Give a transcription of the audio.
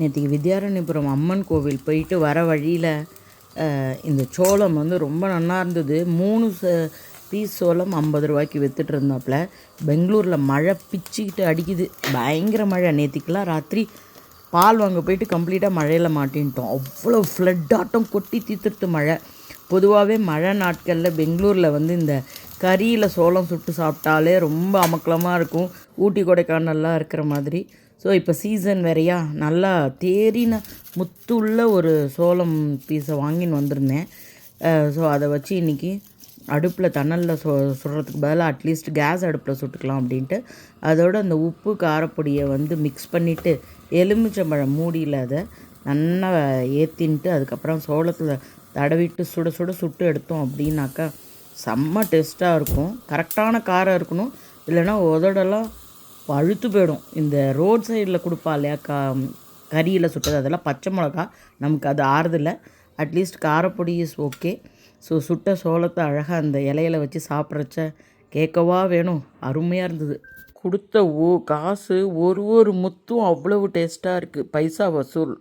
நேற்றுக்கு வித்யாரண்யபுரம் அம்மன் கோவில் போயிட்டு வர வழியில் இந்த சோளம் வந்து ரொம்ப நல்லா இருந்தது. மூணு பீஸ் சோளம் ஐம்பது ரூபாய்க்கு வித்துட்டு இருந்தாப்புல பெங்களூரில் மழை பிச்சுக்கிட்டு அடிக்குது. பயங்கர மழை. நேற்றுக்கெலாம் ராத்திரி பால் வாங்க போயிட்டு கம்ப்ளீட்டாக மழையில் மாட்டின்ட்டோம். அவ்வளோ ஃப்ளட்டாட்டம் கொட்டி தீர்த்துட்டு மழை. பொதுவாகவே மழை நாட்களில் பெங்களூரில் வந்து இந்த கறியில் சோளம் சுட்டு சாப்பிட்டாலே ரொம்ப அமக்கலமாக இருக்கும். ஊட்டி கொடைக்கானல்லாம் இருக்கிற மாதிரி. ஸோ இப்போ சீசன் வேறையா? நல்லா தேறின முத்துள்ள ஒரு சோளம் பீஸை வாங்கின்னு வந்திருந்தேன். ஸோ அதை வச்சு இன்றைக்கி அடுப்பில் தணலில் சு சுடுறதுக்கு பதிலாக அட்லீஸ்ட் கேஸ் அடுப்பில் சுட்டுக்கலாம் அப்படின்ட்டு அதோட அந்த உப்பு காரப்பொடியை வந்து மிக்ஸ் பண்ணிவிட்டு எலுமிச்சம்பழம் மூடியில் அதை நல்லா ஏற்றின்ட்டு அதுக்கப்புறம் சோளத்தில் தடவிட்டு சுட சுட சுட்டு எடுத்தோம் அப்படின்னாக்கா செம்ம டேஸ்ட்டாக இருக்கும். கரெக்டான காரம் இருக்கணும். இல்லைன்னா உதடெல்லாம் பழுத்து போயிடும். இந்த ரோட் சைடில் கொடுப்பா இல்லையா? கா கறியில் சுட்டது அதெல்லாம் பச்சை மிளகா. நமக்கு அது ஆறுதில்லை. அட்லீஸ்ட் காரப்பொடி இஸ் ஓகே ஸோ சுட்ட சோளத்தை அழகாக அந்த இலையில வச்சு சாப்பிட்றச்ச கேட்கவா வேணும். அருமையாக இருந்தது. கொடுத்த ஓ காசு ஒரு ஒரு முத்தும் அவ்வளவு டேஸ்ட்டாக இருக்குது பைசா வசூல்.